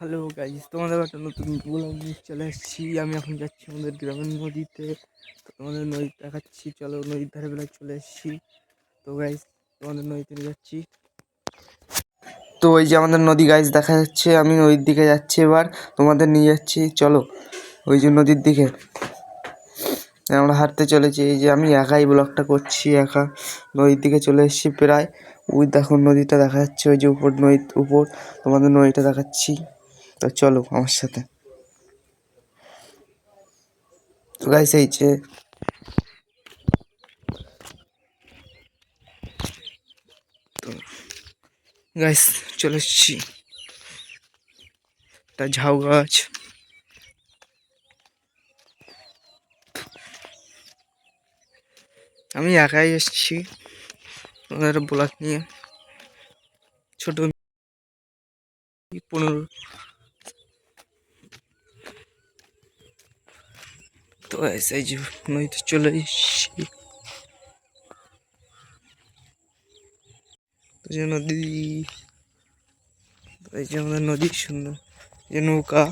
Hello guys তোমাদের একটা নতুন ব্লগ নিয়ে চলে এসেছি। আমি এখন যাচ্ছি আমাদের গ্রামের নদীতে। তোমাদের নদী দেখাচ্ছি। চলো নদীর ধারে বেলায় চলে এসেছি। তো গাইজ তোমাদের নদীতে যাচ্ছি। তো ওই যে আমাদের নদী গাইজ দেখা যাচ্ছে। আমি নদীর দিকে যাচ্ছি এবার। তোমাদের নিয়ে যাচ্ছি। চলো, ওই যে নদীর দিকে। আমরা হাঁটতে চলেছি। এই যে আমি একাই ব্লগটা করছি, একা নদীর দিকে চলে এসেছি প্রায়। ওই দেখো নদীটা দেখা যাচ্ছে। ওই যে উপর নদীর উপর তোমাদের নদীটা দেখাচ্ছি। তো চলো আমার সাথে। তো গাইস এই যে তো গাইস চলে এসেছি। একটা ঝাউ গাছ। আমি একাই এসেছি ওদের ব্লক নিয়ে। ছোট পনেরো তো এই যে নদীতে চলে এসছি। তো যে নদী, এই যে আমাদের নদী, সুন্দর। যে নৌকা।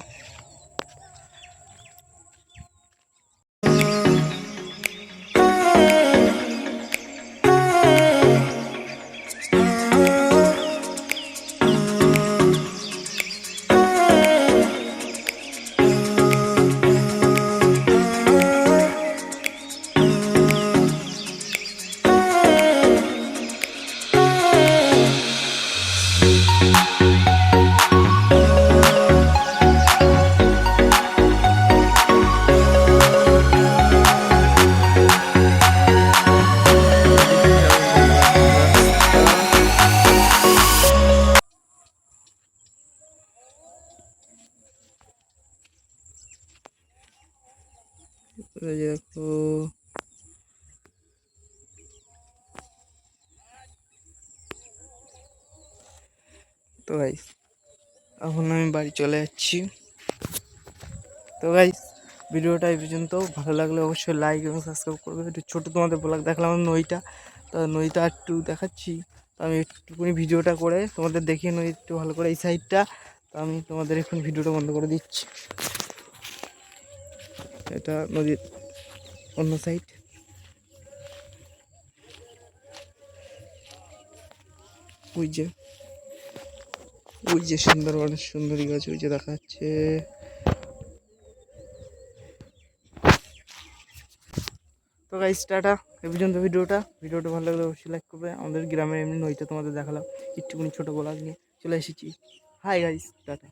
দেখো তো গাইস এখন আমি বাড়ি চলে যাচ্ছি। তো গাইস ভিডিওটা এই পর্যন্ত। ভালো লাগলে অবশ্যই লাইক এবং সাবস্ক্রাইব করবে। একটু ছোটো তোমাদের ব্লগ দেখলাম নইটা তো নইটা একটু দেখাচ্ছি। তো আমি একটুখানি ভিডিওটা করে তোমাদের দেখিয়ে নই, একটু ভালো করে এই সাইডটা তো আমি তোমাদের এখন ভিডিওটা বন্ধ করে দিচ্ছি। এটা নদীর অন্য সাইড ওই যে ওই যে সুন্দরবনের সুন্দরী গাছ, ওই যে দেখা যাচ্ছে তো গাইস টাটা। এই পর্যন্ত ভিডিওটা। ভিডিওটা ভালো লাগলে অবশ্যই লাইক করবে। আমাদের গ্রামের এমনি নইটা তোমাদের দেখালাম। একটুখানি ছোটো গোলাপ নিয়ে চলে এসেছি। Hi guys tata.